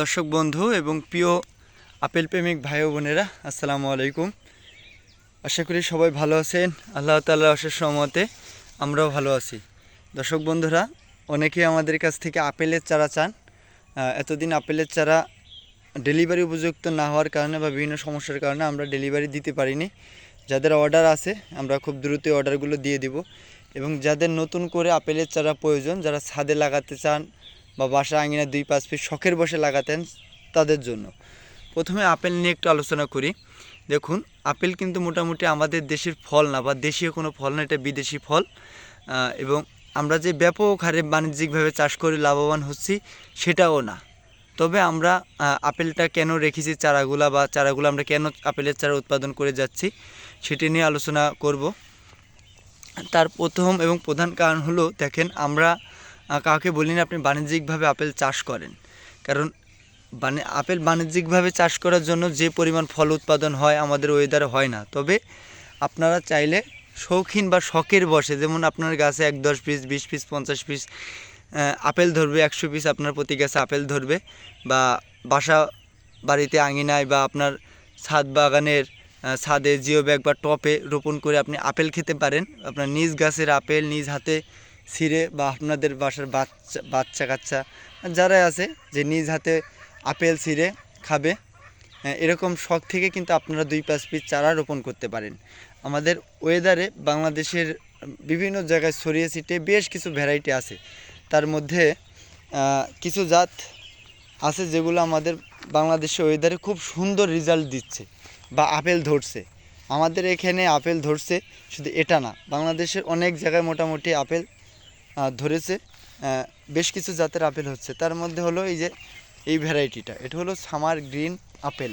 দর্শক বন্ধু এবং প্রিয় আপেল প্রেমিক ভাই বোনেরা, আসসালামু আলাইকুম। আশা করি সবাই ভালো আছেন। আল্লাহ তাল্লাহ অশেষ সহমতে আমরাও ভালো আছি। দর্শক বন্ধুরা অনেকেই আমাদের কাছ থেকে আপেলের চারা চান। এতদিন আপেলের চারা ডেলিভারি উপযুক্ত না হওয়ার কারণে বা বিভিন্ন সমস্যার কারণে আমরা ডেলিভারি দিতে পারিনি। যাদের অর্ডার আছে, আমরা খুব দ্রুত অর্ডারগুলো দিয়ে দিব। এবং যাদের নতুন করে আপেলের চারা প্রয়োজন, যারা ছাদে লাগাতে চান বা বাসা আঙিনা দুই, পাঁচ পিস শখের বসে লাগাতেন তাদের জন্য। প্রথমে আপেল নিয়ে একটু আলোচনা করি। দেখুন, আপেল কিন্তু মোটামুটি আমাদের দেশের ফল না বা দেশীয় কোনো ফল না, এটা বিদেশি ফল। এবং আমরা যে ব্যাপক হারে বাণিজ্যিকভাবে চাষ করে লাভবান হচ্ছি সেটাও না। তবে আমরা আপেলটা কেন রেখেছি চারাগুলা বা চারাগুলো আমরা কেন আপেলের চারা উৎপাদন করে যাচ্ছি সেটি নিয়ে আলোচনা করব। তার প্রথম এবং প্রধান কারণ হলো, দেখেন আমরা কাউকে বলি না আপনি বাণিজ্যিকভাবে আপেল চাষ করেন। কারণ মানে আপেল বাণিজ্যিকভাবে চাষ করার জন্য যে পরিমাণ ফল উৎপাদন হয় আমাদের ওয়েদারে হয় না। তবে আপনারা চাইলে শৌখিন বা শখের বসে, যেমন আপনার গাছে এক দশ পিস বিশ পিস পঞ্চাশ পিস আপেল ধরবে, একশো পিস আপনার প্রতি গাছে আপেল ধরবে বা বাসা বাড়িতে আঙিনায় বা আপনার ছাদ বাগানের ছাদে জিও ব্যাগ বা টপে রোপণ করে আপনি আপেল খেতে পারেন। আপনার নিজ গাছের আপেল নিজ হাতে ছিঁড়ে বা আপনাদের বাসার বাচ্চা বাচ্চা কাচ্চা যারা আছে যে নিজ হাতে আপেল ছিঁড়ে খাবে হ্যাঁ, এরকম শখ থেকে কিন্তু আপনারা দুই পাঁচ পিস চারা রোপণ করতে পারেন। আমাদের ওয়েদারে বাংলাদেশের বিভিন্ন জায়গায় ছড়িয়ে ছিটিয়ে বেশ কিছু ভ্যারাইটি আছে। তার মধ্যে কিছু জাত আছে যেগুলো আমাদের বাংলাদেশের ওয়েদারে খুব সুন্দর রেজাল্ট দিচ্ছে বা আপেল ধরছে। আমাদের এখানে আপেল ধরছে শুধু এটা না বাংলাদেশের অনেক জায়গায় মোটামুটি আপেল ধরেছে। বেশ কিছু জাতের আপেল হচ্ছে। তার মধ্যে হলো এই যে, এই ভ্যারাইটিটা। এটা হলো সামার গ্রিন আপেল।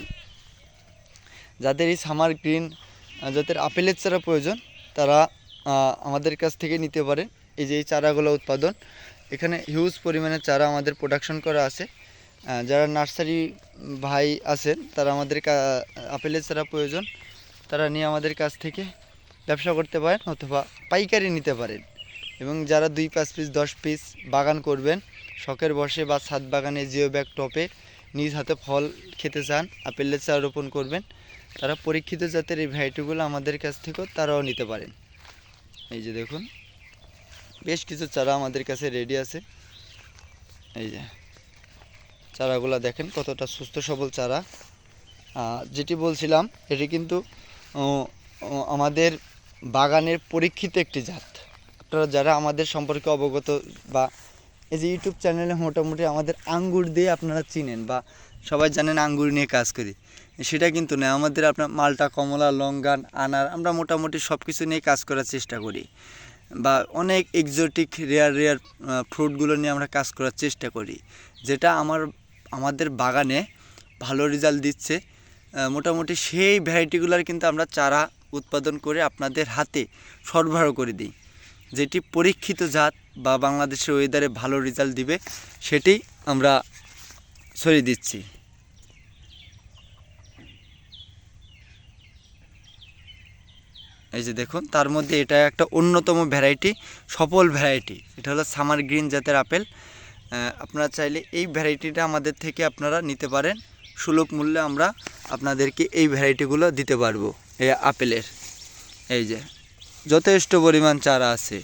যাদের এই সামার গ্রিন যাদের আপেলের চারা প্রয়োজন, তারা আমাদের কাছ থেকে নিতে পারে। এই যে এই চারাগুলো উৎপাদন। এখানে হিউজ পরিমাণে চারা আমাদের প্রোডাকশন করা আছে। যারা নার্সারি ভাই আছেন, তারা আমাদের আপেলের চারা প্রয়োজন। তারা নিয়ে আমাদের কাছ থেকে ব্যবসা করতে পারেন অথবা পাইকারি নিতে পারেন। এবং যারা দুই পাঁচ পিস দশ পিস বাগান করবেন, শখের বসে বা ছাদ বাগানে জিও ব্যাগ টপে নিজ হাতে ফল খেতে চান আপেলের চারা রোপণ করবেন, তারা পরীক্ষিত জাতের এই ভ্যারাইটিগুলো আমাদের কাছ থেকেও তারাও নিতে পারেন। এই যে দেখুন, বেশ কিছু চারা আমাদের কাছে রেডি আছে। এই যে, চারাগুলো দেখেন কতটা সুস্থ সবল চারা। যেটি বলছিলাম, এটি কিন্তু আমাদের বাগানের পরীক্ষিত একটি জাত। আপনারা যারা আমাদের সম্পর্কে অবগত বা এই যে ইউটিউব চ্যানেলে মোটামুটি আমাদের আঙ্গুর দিয়ে আপনারা চিনেন বা সবাই জানেন আঙ্গুর নিয়ে কাজ করি। সেটা কিন্তু না আমাদের আপনার মালটা কমলা, লঙ্গান, আনার, আমরা মোটামুটি সব কিছু নিয়ে কাজ করার চেষ্টা করি বা অনেক এক্সোটিক রেয়ার রেয়ার ফ্রুটগুলো নিয়ে আমরা কাজ করার চেষ্টা করি, যেটা আমার, আমাদের বাগানে ভালো রেজাল্ট দিচ্ছে। মোটামুটি সেই ভ্যারাইটিগুলোর কিন্তু আমরা চারা উৎপাদন করে আপনাদের হাতে সরবরাহ করে দিই। যেটি পরীক্ষিত জাত বা বাংলাদেশের ওয়েদারে ভালো রেজাল্ট দিবে, সেটি আমরা ছড়িয়ে দিচ্ছি। এই যে দেখুন, তার মধ্যে এটা একটা অন্যতম ভ্যারাইটি সফল ভ্যারাইটি এটা হলো সামার গ্রিন জাতের আপেল। আপনারা চাইলে এই ভ্যারাইটিটা আমাদের থেকে আপনারা নিতে পারেন। সুলভ মূল্যে আমরা আপনাদেরকে এই ভ্যারাইটিগুলো দিতে পারব, এই আপেলের। এই যে যথেষ্ট পরিমাণ চারা আছে।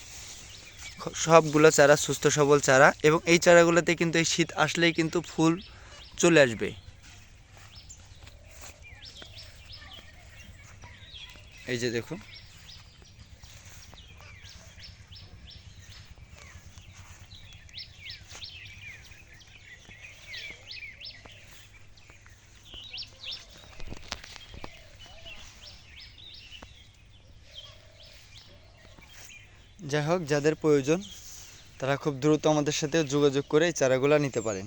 সবগুলো চারা, সুস্থ সবল চারা এবং এই চারাগুলোতে কিন্তু এই শীত আসলেই কিন্তু ফুল চলে আসবে। এই যে দেখুন। যাই হোক, যাদের প্রয়োজন, তারা খুব দ্রুত আমাদের সাথে যোগাযোগ করে এই চারাগুলো নিতে পারেন।